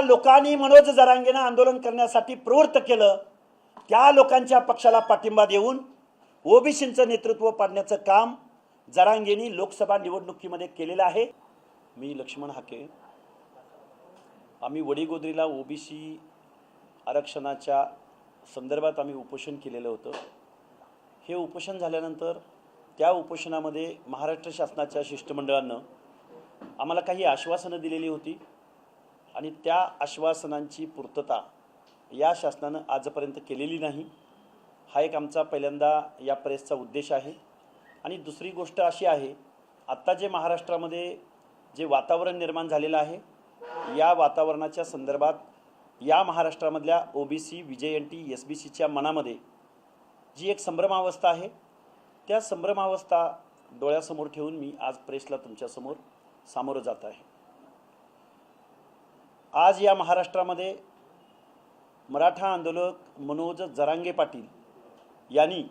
ज्या लोकांनी मनोज जरांगेनं आंदोलन करण्यासाठी प्रवृत्त केलं त्या लोकांच्या पक्षाला पाठिंबा देऊन ओबीसींचं नेतृत्व पाडण्याचं काम जरांगेनी लोकसभा निवडणुकीमध्ये केलेलं आहे. मी लक्ष्मण हाके. आम्ही वडीगोद्रीला ओबीसी आरक्षणाच्या संदर्भात आम्ही उपोषण केलेलं होतं. हे उपोषण झाल्यानंतर त्या उपोषणामध्ये महाराष्ट्र शासनाच्या शिष्टमंडळानं आम्हाला काही आश्वासनं दिलेली होती. आणि त्या आश्वासनांची पूर्तता या शासनानं आजपर्यंत केलेली नाही. हा एक आमचा पहिल्यांदा या प्रेसचा उद्देश आहे. आणि दुसरी गोष्ट अशी आहे आत्ता जे महाराष्ट्रामध्ये जे वातावरण निर्माण झालेलं आहे या वातावरणाच्या संदर्भात या महाराष्ट्रामधल्या O B C VJ N T S B सीच्या मनामध्ये जी एक संभ्रमावस्था आहे त्या संभ्रमावस्था डोळ्यासमोर ठेवून मी आज प्रेसला तुमच्यासमोर सामोरं जात आहे. आज या महाराष्ट्रामध्ये मराठा आंदोलक मनोज जरांगे पाटील यांनी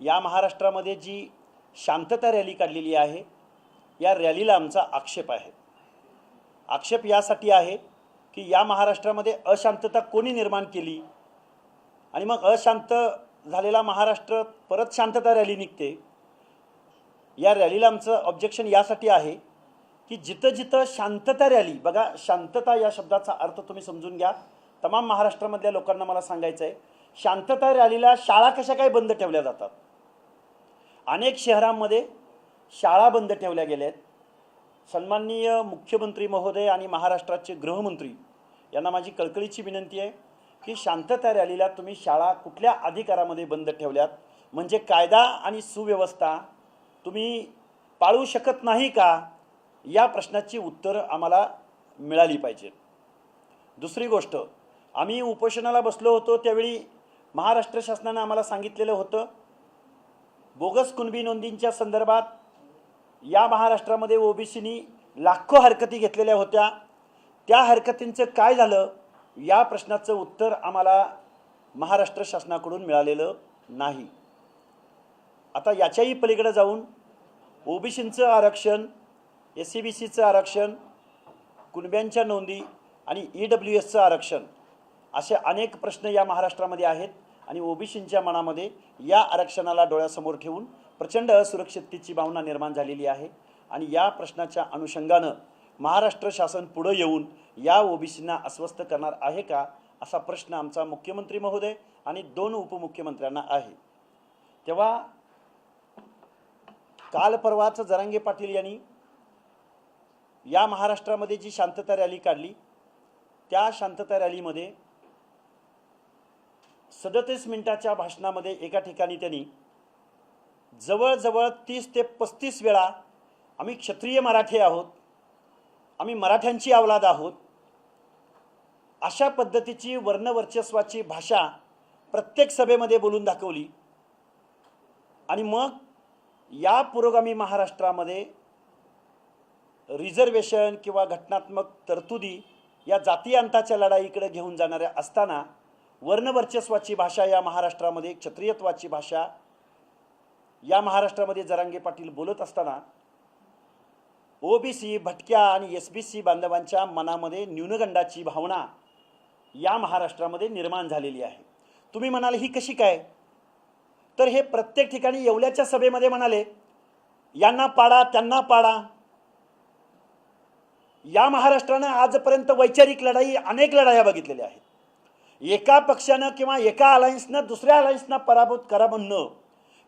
या महाराष्ट्रामध्ये जी शांतता रॅली काढलेली आहे या रॅलीला आमचा आक्षेप आहे. आक्षेप यासाठी आहे की या महाराष्ट्रामध्ये अशांतता कोणी निर्माण केली आणि मग अशांत झालेला महाराष्ट्र परत शांतता रॅली निघते या रॅलीला आमचं ऑब्जेक्शन यासाठी आहे की जिथं जिथं शांतता रॅली बघा शांतता या शब्दाचा अर्थ तुम्ही समजून घ्या. तमाम महाराष्ट्रामधल्या लोकांना मला सांगायचं आहे शांतता रॅलीला शाळा कशा काय बंद ठेवल्या जातात? अनेक शहरांमध्ये शाळा बंद ठेवल्या गेल्या आहेत. सन्माननीय मुख्यमंत्री महोदय आणि महाराष्ट्राचे गृहमंत्री यांना माझी कळकळीची विनंती आहे की शांतता रॅलीला तुम्ही शाळा कुठल्या अधिकारामध्ये बंद ठेवल्यात? म्हणजे कायदा आणि सुव्यवस्था तुम्ही पाळू शकत नाही का? या प्रश्नाची उत्तरं आम्हाला मिळाली पाहिजेत दुसरी गोष्ट आम्ही उपोषणाला बसलो होतो त्यावेळी महाराष्ट्र शासनानं आम्हाला सांगितलेलं होतं बोगस कुणबी नोंदींच्या संदर्भात या महाराष्ट्रामध्ये ओबीसीनी लाखो हरकती घेतलेल्या होत्या. त्या हरकतींचं काय झालं या प्रश्नाचं उत्तर आम्हाला महाराष्ट्र शासनाकडून मिळालेलं नाही. आता याच्याही पलीकडे जाऊन ओबीसींचं आरक्षण एस सी बी सीचं आरक्षण कुणब्यांच्या नोंदी आणि ई डब्ल्यू एसचं आरक्षण असे अनेक प्रश्न या महाराष्ट्रामध्ये आहेत आणि ओबीसींच्या मनामध्ये या आरक्षणाला डोळ्यासमोर ठेवून प्रचंड असुरक्षिततेची भावना निर्माण झालेली आहे आणि या प्रश्नाच्या अनुषंगानं महाराष्ट्र शासन पुढं येऊन या ओबीसींना अस्वस्थ करणार आहे का असा प्रश्न आमचा मुख्यमंत्री महोदय आणि दोन उपमुख्यमंत्र्यांना आहे. तेव्हा काल परवाच जरांगे पाटील यांनी या महाराष्ट्रामध्ये जी शांतता रॅली काढली त्या शांतता रॅलीमध्ये सदतीस मिनिटाच्या भाषणामध्ये एका ठिकाणी त्यांनी जवळजवळ तीस ते पस्तीस वेळा आम्ही क्षत्रिय मराठी आहोत आम्ही मराठ्यांची अवलाद आहोत अशा पद्धतीची वर्णवर्चस्वाची भाषा प्रत्येक सभेमध्ये बोलून दाखवली. आणि मग या पुरोगामी महाराष्ट्रामध्ये रिझर्वेशन किंवा घटनात्मक तरतुदी या जातीयांताच्या लढाईकडे घेऊन जाणाऱ्या असताना वर्णवर्चस्वाची भाषा या महाराष्ट्रामध्ये क्षत्रियत्वाची भाषा या महाराष्ट्रामध्ये जरांगे पाटील बोलत असताना ओबीसी भटक्या आणि एस बी सी बांधवांच्या मनामध्ये न्यूनगंडाची भावना या महाराष्ट्रामध्ये निर्माण झालेली आहे. तुम्ही म्हणाल ही कशी काय? तर हे प्रत्येक ठिकाणी येवल्याच्या सभेमध्ये म्हणाले यांना पाडा त्यांना पाडा. या महाराष्ट्रानं आजपर्यंत वैचारिक लढाई अनेक लढाया बघितलेल्या आहेत. एका पक्षानं किंवा एका अलायन्सनं दुसऱ्या अलायन्सना पराभूत करा म्हणणं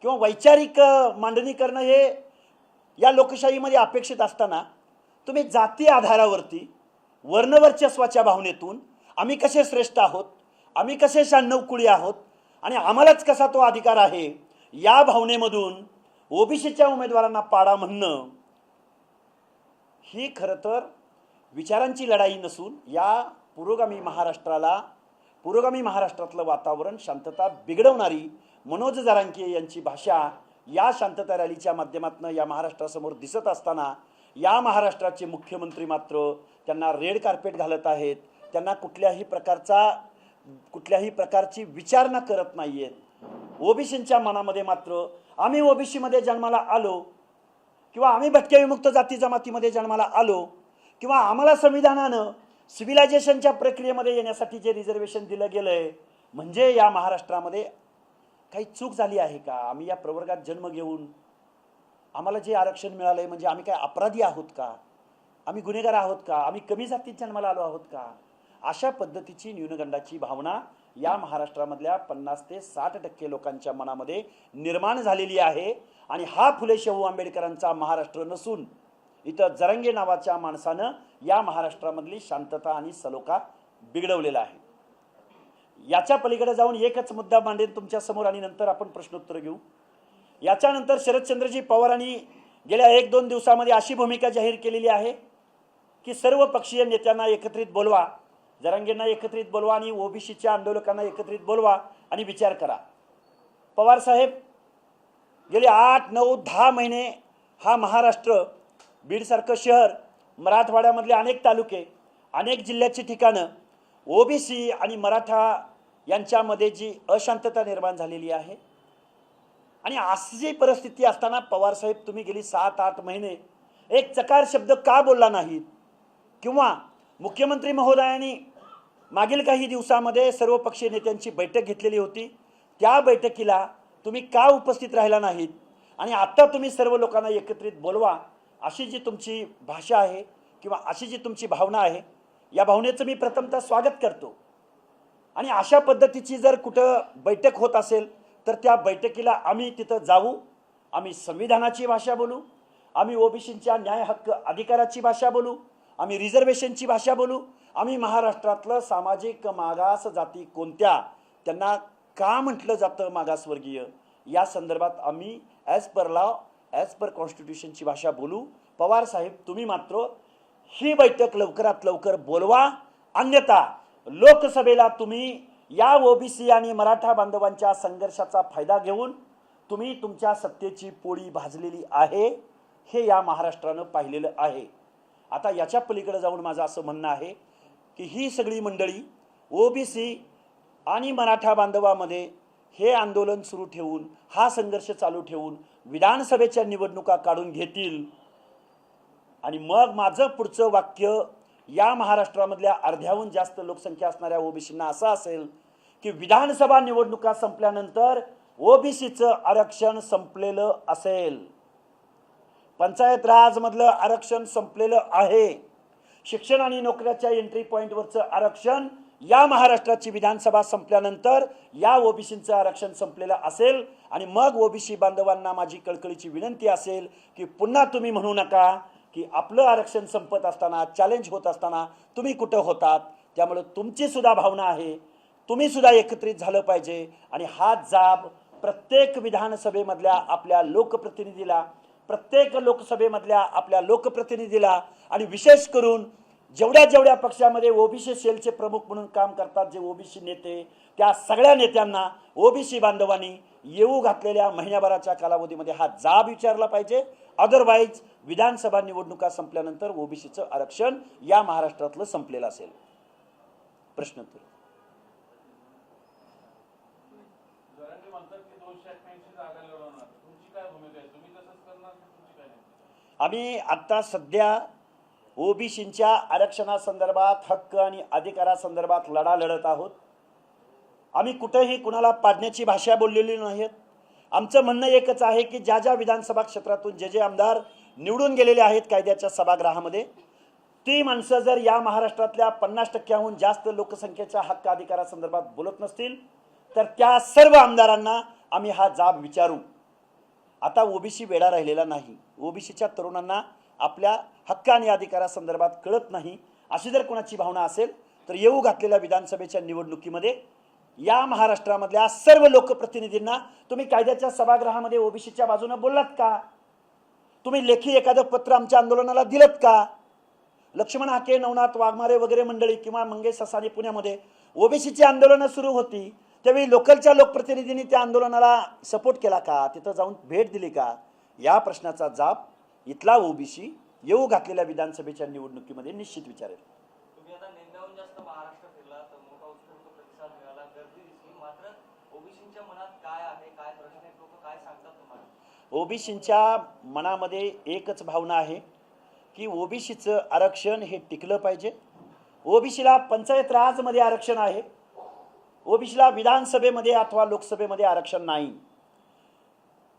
किंवा वैचारिक मांडणी करणं हे या लोकशाहीमध्ये अपेक्षित असताना तुम्ही जाती आधारावरती वर्णवर्चस्वाच्या भावनेतून आम्ही कसे श्रेष्ठ आहोत आम्ही कसे शहाण्णव कुळी आहोत आणि आम्हालाच कसा तो अधिकार आहे या भावनेमधून ओबीसीच्या उमेदवारांना पाडा म्हणणं ही खरं तर विचारांची लढाई नसून या पुरोगामी महाराष्ट्राला पुरोगामी महाराष्ट्रातलं वातावरण शांतता बिघडवणारी मनोज जरांके यांची भाषा या शांतता रॅलीच्या माध्यमातून या महाराष्ट्रासमोर दिसत असताना या महाराष्ट्राचे मुख्यमंत्री मात्र त्यांना रेड कार्पेट घालत आहेत. त्यांना कुठल्याही प्रकारचा कुठल्याही प्रकारची विचारणा करत नाही आहेत ओबीसींच्या मनामध्ये मात्र आम्ही ओबीसीमध्ये जन्माला आलो किंवा आम्ही भटक्या विमुक्त जाती जमातीमध्ये जन्माला आलो किंवा आम्हाला संविधानानं सिव्हिलायझेशनच्या प्रक्रियेमध्ये येण्यासाठी जे रिझर्वेशन दिलं गेलं आहे म्हणजे या महाराष्ट्रामध्ये काही चूक झाली आहे का? आम्ही या प्रवर्गात जन्म घेऊन आम्हाला जे आरक्षण मिळालं आहे म्हणजे आम्ही काय अपराधी आहोत का? आम्ही गुन्हेगार आहोत का? आम्ही कमी जातीत जन्माला आलो आहोत का? अशा पद्धतीची न्यूनगंडाची भावना या महाराष्ट्रामधल्या पन्नास ते साठ टक्के लोकांच्या मनामध्ये निर्माण झालेली आहे. आणि हा फुले शाहू आंबेडकरांचा महाराष्ट्र नसून इथं जरंगे नावाच्या माणसानं या महाराष्ट्रामधली शांतता आणि सलोखा बिघडवलेला आहे. याच्या पलीकडे जाऊन एकच मुद्दा मांडेन तुमच्यासमोर आणि नंतर आपण प्रश्नोत्तर घेऊ. याच्यानंतर शरदचंद्रजी पवारांनी गेल्या एक दोन दिवसामध्ये अशी भूमिका जाहीर केलेली आहे की सर्व पक्षीय नेत्यांना एकत्रित बोलवा जरांगेंना एकत्रित बोलवा आणि ओबीसीच्या आंदोलकांना एकत्रित बोलवा आणि विचार करा. पवार साहेब गेले आठ नऊ दहा महिने हा महाराष्ट्र बीडसारखं शहर मराठवाड्यामधले अनेक तालुके अनेक जिल्ह्याची ठिकाणं ओबीसी आणि मराठा यांच्यामध्ये जी अशांतता निर्माण झालेली आहे. आणि अशी परिस्थिती असताना पवारसाहेब तुम्ही गेली सात आठ महिने एक चकार शब्द का बोलला नाहीत? किंवा मुख्यमंत्री महोदयांनी मागील काही दिवसामध्ये सर्वपक्षीय नेत्यांची बैठक घेतलेली होती. त्या बैठकीला तुम्ही का उपस्थित राहिला नाहीत? आणि आत्ता तुम्ही सर्व लोकांना एकत्रित बोलवा. अशी जी तुमची भाषा आहे किंवा अशी जी तुमची भावना आहे या भावनेचं मी प्रथमतः स्वागत करतो. आणि अशा पद्धतीची जर कुठं बैठक होत असेल तर त्या बैठकीला आम्ही तिथं जाऊ आम्ही संविधानाची भाषा बोलू आम्ही ओबीसींच्या न्याय हक्क अधिकाराची भाषा बोलू आम्ही रिझर्वेशनची भाषा बोलू आम्ही महाराष्ट्रातलं सामाजिक मागास जाती कोणत्या त्यांना का म्हटलं जातं मागासवर्गीय या संदर्भात आम्ही as per law as per कॉन्स्टिट्यूशनची भाषा बोलू. पवार साहेब तुम्ही मात्र ही बैठक लवकरात लवकर बोलवा. अन्यथा लोकसभेला तुम्ही या ओबीसी आणि मराठा बांधवांच्या संघर्षाचा फायदा घेऊन तुम्ही तुमच्या सत्तेची पोळी भाजलेली आहे. हे या महाराष्ट्रानं पाहिलेलं आहे. आता याच्या पलीकडे जाऊन माझं असं म्हणणं आहे की ही सगळी मंडळी ओबीसी आणि मराठा बांधवामध्ये हे आंदोलन सुरू ठेवून हा संघर्ष चालू ठेवून विधानसभेच्या निवडणुका काढून घेतील. आणि मग माझं पुढचं वाक्य या महाराष्ट्रामधल्या अर्ध्याहून जास्त लोकसंख्या असणाऱ्या ओबीसींना असं असेल की विधानसभा निवडणुका संपल्यानंतर ओबीसीचं आरक्षण संपलेलं असेल. पंचायत राजमधलं आरक्षण संपलेलं आहे. शिक्षण आणि नोकऱ्याच्या एंट्री पॉईंटवरचं आरक्षण या महाराष्ट्राची विधानसभा संपल्यानंतर या ओबीसींचं आरक्षण संपलेलं असेल आणि मग ओबीसी बांधवांना माझी कळकळीची विनंती असेल की पुन्हा तुम्ही म्हणू नका की आपलं आरक्षण संपत असताना चॅलेंज होत असताना तुम्ही कुठं होतात? त्यामुळे तुमची सुद्धा भावना आहे. तुम्ही सुद्धा एकत्रित झालं पाहिजे आणि हा जाब प्रत्येक विधानसभेमधल्या आपल्या लोकप्रतिनिधीला प्रत्येक लोकसभेमधल्या आपल्या लोकप्रतिनिधीला आणि विशेष करून जेवढ्या जेवढ्या पक्षामध्ये ओबीसी सेलचे प्रमुख म्हणून काम करतात जे ओबीसी नेते त्या सगळ्या नेत्यांना ओबीसी बांधवांनी येऊ घातलेल्या महिन्याभराच्या कालावधीमध्ये हा जाब विचारला पाहिजे. अदरवाईज विधानसभा निवडणुका संपल्यानंतर ओबीसीचं आरक्षण या महाराष्ट्रातलं संपलेलं असेल. नाही आम्ही आत्ता सध्या ओबीसींच्या आरक्षणासंदर्भात हक्क आणि अधिकारासंदर्भात लढा लढत आहोत. आम्ही कुठेही कुणाला पाडण्याची भाषा बोललेली नाहीत आमचं म्हणणं एकच आहे की ज्या ज्या विधानसभा क्षेत्रातून जे जे आमदार निवडून गेलेले आहेत कायद्याच्या सभागृहामध्ये ती माणसं जर या महाराष्ट्रातल्या पन्नास टक्क्याहून जास्त लोकसंख्येच्या हक्क अधिकारासंदर्भात बोलत नसतील तर त्या सर्व आमदारांना आम्ही हा जाब विचारू. आता ओबीसी वेडा राहिलेला नाही. ओबीसीच्या तरुणांना आपल्या हक्क आणि अधिकारासंदर्भात कळत नाही. अशी जर कोणाची भावना असेल तर येऊ घातलेल्या विधानसभेच्या निवडणुकीमध्ये या महाराष्ट्रामधल्या सर्व लोकप्रतिनिधींना तुम्ही कायद्याच्या सभागृहामध्ये ओबीसीच्या बाजूनं बोललात का? तुम्ही लेखी एखादं पत्र आमच्या आंदोलनाला दिलत का? लक्ष्मण हाके नवनाथ वाघमारे वगैरे मंडळी किंवा मंगेश ससाने पुण्यामध्ये ओबीसीची आंदोलनं सुरू होती त्यावेळी लोकलच्या लोकप्रतिनिधींनी त्या आंदोलनाला सपोर्ट केला का? तिथं जाऊन भेट दिली का? या प्रश्नाचा जाब इथला ओबीसी येऊ घातलेल्या विधानसभेच्या निवडणुकीमध्ये निश्चित विचारेल. ओबीसींच्या मनामध्ये एकच भावना आहे की ओबीसीचं आरक्षण हे टिकलं पाहिजे. ओबीसीला पंचायत राजमध्ये आरक्षण आहे. ओबीसीला विधानसभेमध्ये अथवा लोकसभेमध्ये आरक्षण नाही.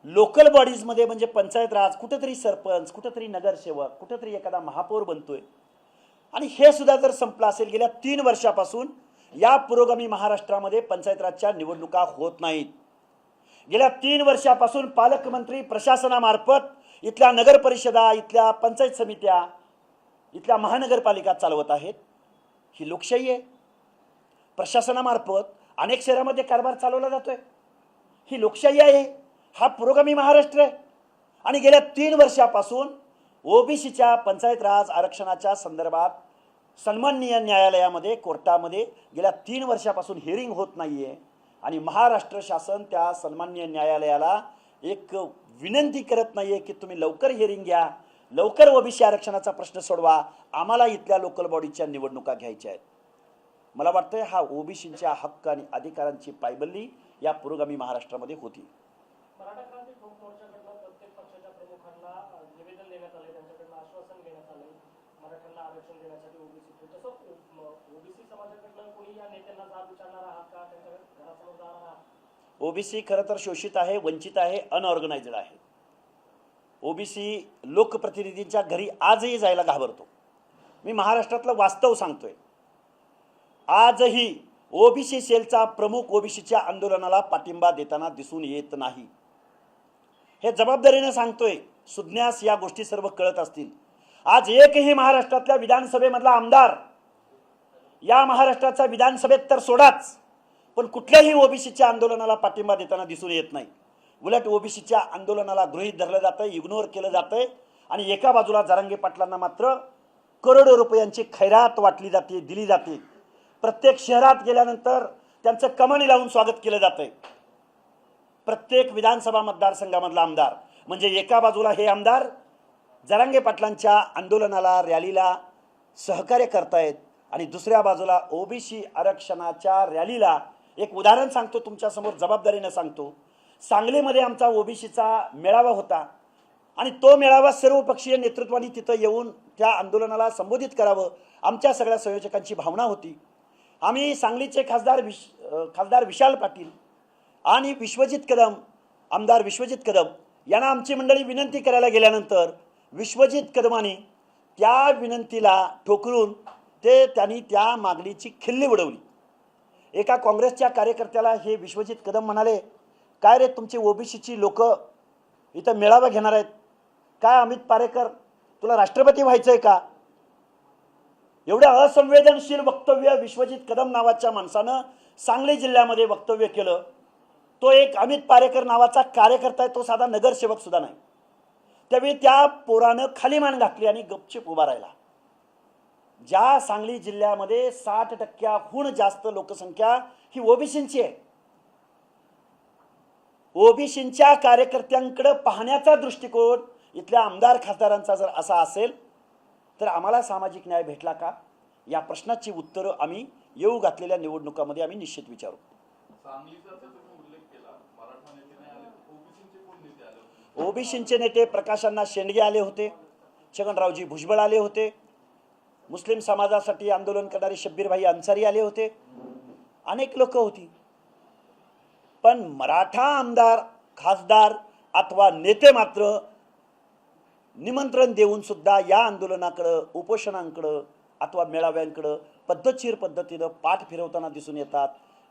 लोकल बॉडीजमध्ये म्हणजे पंचायत राज कुठंतरी सरपंच कुठंतरी नगरसेवक कुठंतरी एखादा महापौर बनतोय. आणि हे सुद्धा जर संपलं असेल गेल्या तीन वर्षापासून या पुरोगामी महाराष्ट्रामध्ये पंचायत राजच्या निवडणुका होत नाहीत. गेल्या तीन वर्षापासून पालकमंत्री प्रशासनामार्फत इथल्या नगर परिषदा इथल्या पंचायत समित्या इथल्या महानगरपालिका चालवत आहेत. ही लोकशाही आहे. प्रशासनामार्फत अनेक शहरामध्ये कारभार चालवला जातोय. ही लोकशाही आहे. हा पुरोगामी महाराष्ट्र आहे. आणि गेल्या तीन वर्षापासून ओबीसीच्या पंचायत राज आरक्षणाच्या संदर्भात सन्माननीय न्यायालयामध्ये कोर्टामध्ये गेल्या तीन वर्षापासून हिअरिंग होत नाही आहे आणि महाराष्ट्र शासन त्या सन्माननीय न्यायालयाला एक विनंती करत नाही आहे की तुम्ही लवकर हिअरिंग घ्या लवकर ओबीसी आरक्षणाचा प्रश्न सोडवा आम्हाला इथल्या लोकल बॉडीच्या निवडणुका घ्यायच्या आहेत. मला वाटतं हा ओबीसींच्या हक्क आणि अधिकारांची पायबल्ली या पुरोगामी महाराष्ट्रामध्ये होती मराठा क्रांती ठोक मोर्चाकडनं प्रत्येक पक्षाच्या प्रमुखांना अ, निवेदन देण्यात आले त्यांच्याकडनं आश्वासन घेण्यात आले मराठ्यांना आरक्षण देण्यासाठी ओबीसी तसं ओबीसी समाजाकडनं कोणी या नेत्यांना जाब विचारणार आहात का? त्यांच्या घरासमोर जाणार आहात? ओबीसी खरं तर शोषित आहे वंचित आहे अनऑर्गनायझड आहे. ओबीसी लोकप्रतिनिधींच्या घरी आजही जायला घाबरतो. मी महाराष्ट्रातलं वास्तव सांगतोय. आजही ओबीसी सेलचा प्रमुख ओबीसीच्या आंदोलनाला पाठिंबा देताना दिसून येत नाही. हे जबाबदारीने सांगतोय. सुज्ञास या गोष्टी सर्व कळत असतील. आज एकही महाराष्ट्रातल्या विधानसभेमधला आमदार या महाराष्ट्राचा विधानसभेत तर सोडाच पण कुठल्याही ओबीसीच्या आंदोलनाला पाठिंबा देताना दिसून येत नाही. उलट ओबीसीच्या आंदोलनाला गृहीत धरलं जातं इग्नोर केलं जातंय आणि एका बाजूला जरांगे पाटलांना मात्र करोडो रुपयांची खैरात वाटली जाते दिली जाते. प्रत्येक शहरात गेल्यानंतर त्यांचं कमानी लावून स्वागत केलं जातंय. प्रत्येक विधानसभा मतदारसंघामधला आमदार म्हणजे एका बाजूला हे आमदार जरांगे पाटलांच्या आंदोलनाला रॅलीला सहकार्य करतायत आणि दुसऱ्या बाजूला ओबीसी आरक्षणाच्या रॅलीला एक उदाहरण सांगतो तुमच्यासमोर जबाबदारीनं सांगतो. सांगलीमध्ये आमचा ओबीसीचा मेळावा होता आणि तो मेळावा सर्वपक्षीय नेतृत्वाने तिथं येऊन त्या आंदोलनाला संबोधित करावं आमच्या सगळ्या संयोजकांची भावना होती. आम्ही सांगलीचे खासदार विश खासदार विशाल पाटील आणि विश्वजित कदम आमदार विश्वजित कदम यांना आमची मंडळी विनंती करायला गेल्यानंतर विश्वजित कदमाने त्या विनंतीला ठोकरून ते त्यांनी त्या मागणीची खिल्ली उडवली. एका काँग्रेसच्या कार्यकर्त्याला हे विश्वजित कदम म्हणाले काय रे तुमची ओबीसीची लोक इथं मेळावा घेणार आहेत? काय अमित पारेकर तुला राष्ट्रपती व्हायचं आहे का? एवढ्या असंवेदनशील वक्तव्य विश्वजित कदम नावाच्या माणसानं सांगली जिल्ह्यामध्ये वक्तव्य केलं. तो एक अमित पारेकर नावाचा कार्यकर्ता आहे तो साधा नगरसेवक सुद्धा नाही. त्यावेळी त्या पोरानं खाली मान घातली आणि गपचीप उभा राहिला. ज्या सांगली जिल्ह्यामध्ये साठ टक्क्याहून जास्त लोकसंख्या ही ओबीसींची आहे. ओबीसींच्या कार्यकर्त्यांकडे पाहण्याचा दृष्टिकोन इथल्या आमदार खासदारांचा जर असा असेल तर आम्हाला सामाजिक न्याय भेटला का? या प्रश्नाची उत्तरं आम्ही येऊ घातलेल्या निवडणुकामध्ये आम्ही निश्चित विचारू सांगलीचा जर तुम्ही उल्लेख केला मराठा नेते नाही आले ओबीसीचे कोण नेते आले होते ओबीसींचे नेते प्रकाशांना शेंडगे आले होते छगनरावजी भुजबळ आले होते मुस्लिम समाजासाठी आंदोलन करणारे शब्बीरभाई अन्सारी आले होते अनेक लोक होती. पण मराठा आमदार खासदार अथवा नेते मात्र निमंत्रण देऊन सुद्धा या आंदोलनाकडं उपोषणांकडं अथवा मेळाव्यांकडं पद्धतशीर पद्धतीनं पाठ फिरवताना दिसून येतात.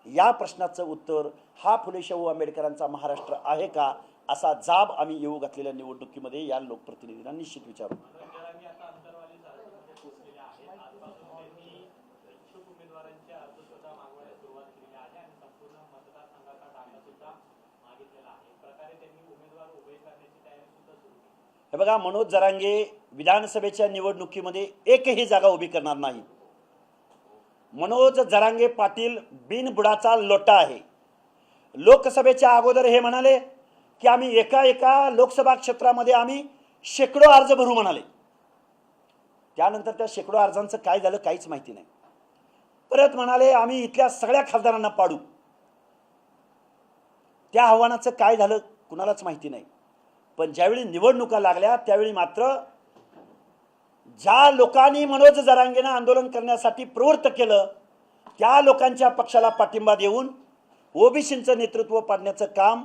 या प्रश्नाचं उत्तर हा फुले शाहू आंबेडकरांचा महाराष्ट्र आहे का? असा जाब आम्ही येऊ घातलेल्या निवडणुकीमध्ये या लोकप्रतिनिधींना निश्चित विचारू. हे बघा मनोज जरांगे विधानसभेच्या निवडणुकीमध्ये एकही जागा उभी करणार नाही. मनोज जरांगे पाटील बिनबुडाचा लोटा आहे. लोकसभेच्या अगोदर हे म्हणाले की आम्ही एका एका लोकसभा क्षेत्रामध्ये आम्ही शेकडो अर्ज भरू म्हणाले. त्यानंतर त्या शेकडो अर्जांचं काय झालं काहीच माहिती नाही. परत म्हणाले आम्ही इथल्या सगळ्या खासदारांना पाडू. त्या आव्हानाचं काय झालं कुणालाच माहिती नाही. पण ज्यावेळी निवडणुका लागल्या त्यावेळी मात्र ज्या लोकांनी मनोज जरांगेनं आंदोलन करण्यासाठी प्रवृत्त केलं त्या लोकांच्या पक्षाला पाठिंबा देऊन ओबीसींचं नेतृत्व पाडण्याचं काम